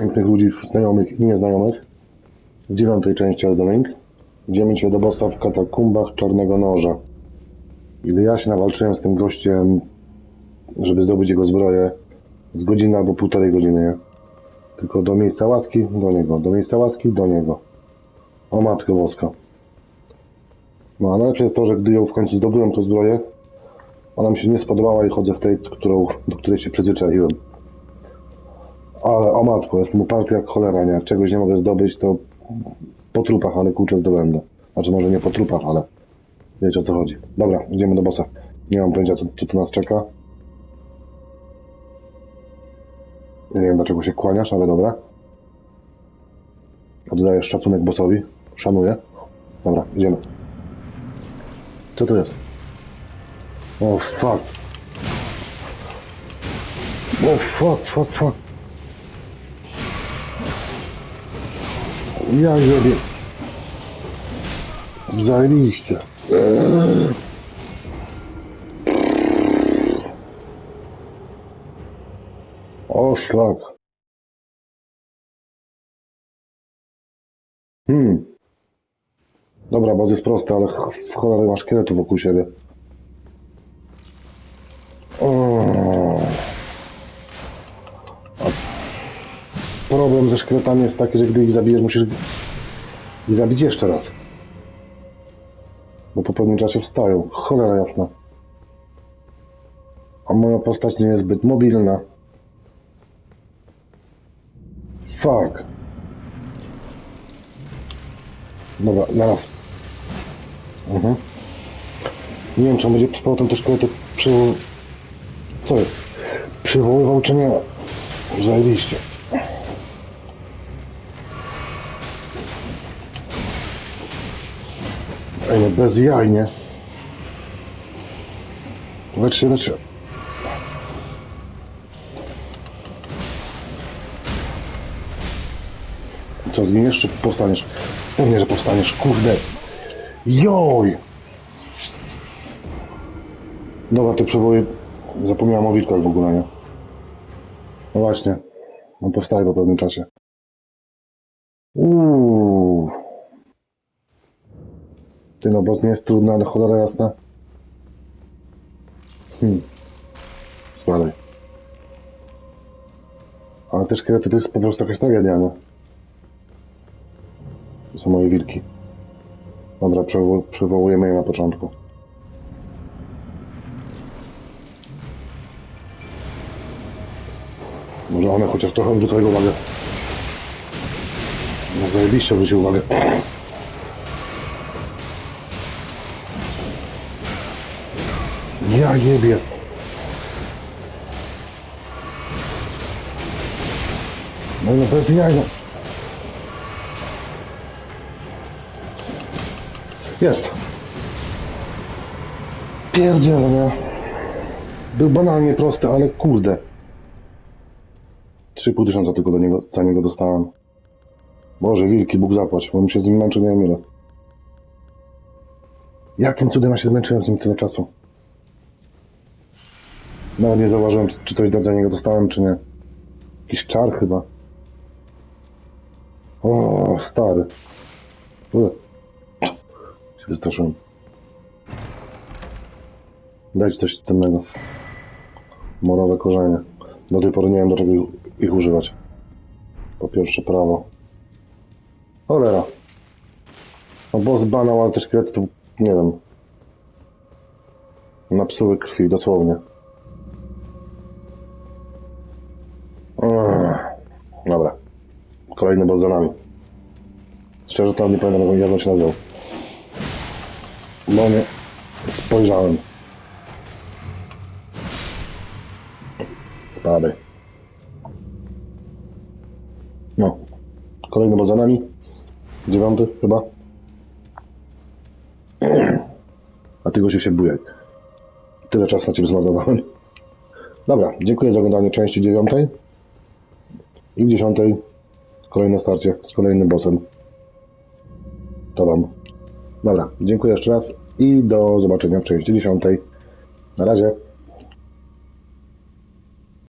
pięknych ludzi, znajomych i nieznajomych. W dziewiątej części Elden Ring. Idziemy się do bossa w katakumbach Czarnego Noża. Ile ja się nawalczyłem z tym gościem, żeby zdobyć jego zbroję, z godziny albo półtorej godziny? Tylko do miejsca łaski, do niego, do miejsca łaski, do niego. O matko boska. No a najlepsze jest to, że gdy ją w końcu zdobyłem tą zbroję, ona mi się nie spodobała i chodzę w tej, którą, do której się przyzwyczaiłem. Ale o matko, jestem uparty jak cholera, nie? Jak czegoś nie mogę zdobyć, to po trupach, ale kurczę zdobędę. Znaczy może nie po trupach, ale wiecie o co chodzi. Dobra, idziemy do bossa. Nie mam pojęcia, co, co tu nas czeka. Nie wiem, dlaczego się kłaniasz, ale dobra. Oddajesz szacunek bossowi. Szanuję. Dobra, idziemy. Co to jest? O, fuck. O, fuck, fuck, fuck. Ja wiem. Zajebiście. O, szlak. Hmm. Dobra, boss jest prosty, ale w cholerę masz szkieletu wokół siebie. Problem ze szkieletami jest taki, że gdy ich zabijesz, musisz ich zabić jeszcze raz. Bo po pewnym czasie wstają. Cholera jasna. A moja postać nie jest zbyt mobilna. Fuck. Dobra, naraz. Mhm. Nie wiem, czy on będzie z powrotem te szkielety przywoływał... Co jest? Przywoływał, czy nie? Zajebiście. No bez jaj, nie? Lecz się, lecz się. Co, zginiesz, czy powstaniesz? Pewnie, że powstaniesz, kurde. Joj! Dobra, te przeboje... Zapomniałem o wilkach w ogóle, nie? No właśnie. On powstaje po pewnym czasie. Uuu. Ty no, boss nie jest trudny, ale cholera jasna. Hmm. Spadaj. Ale te szkielety to jest po prostu jakaś nie? To są moje wilki. Dobra, przywo- przywołujemy je na początku. Może one chociaż trochę odwrócą uwagę. No zajebiście odwrócił uwagę. Ja jebie. No no bez jaj, no. Jest. Pierdziele, no. Był banalnie prosty, ale kurde. 3,5 tysiąca tylko do niego, za niego dostałem. Boże, wilki, Bóg zapłać, bo mi się z nim męczył, nie. Jakim cudem ja się zmęczyłem z nim tyle czasu? Nawet nie zauważyłem, czy- coś za niego dostałem, czy nie. Jakiś czar chyba. O, stary. Ue. Się wystraszyłem. Dajcie coś cennego. Morowe korzenie. Do tej pory nie wiem, do czego ich- ich używać. Po pierwsze prawo. Cholera. No boss banał, ale te szkielety to nie wiem. Napsuły krwi, dosłownie. Kolejny boss za nami. Szczerze to nie pamiętam jak on się nazywał. Bo nie spojrzałem. Spadaj. No. Kolejny boss za nami. Dziewiąty chyba. A ty gościu się bujaj. Tyle czasu na ciebie zmarnowałem. Dobra, dziękuję za oglądanie części dziewiątej. I w dziesiątej kolejne starcie z kolejnym bossem. To wam. Dobra, dziękuję jeszcze raz i do zobaczenia w części dziesiątej. Na razie.